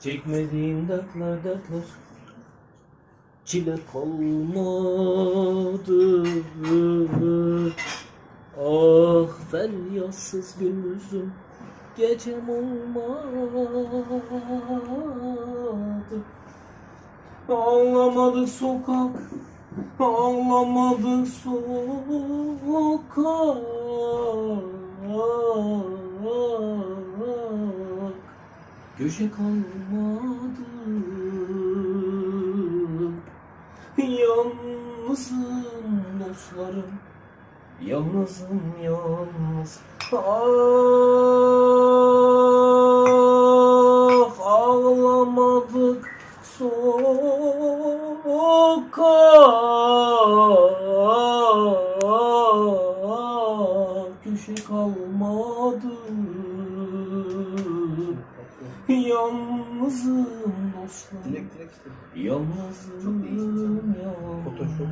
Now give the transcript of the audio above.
Çekmediğim dertler dertler. Çile kalmadı Ah feryatsız gündüzüm. Gecem olmadı. Ağlamadık sokak Ağlamadık sokak Köşe kalmadı Yalnızım dostlarım. Yalnızım yalnız. Ah ağlamadık sokak Köşe kalmadı Yalnızım dostlarım Direkt direkt işte. Yalnızım Çok değişti. yalnız Photoshop.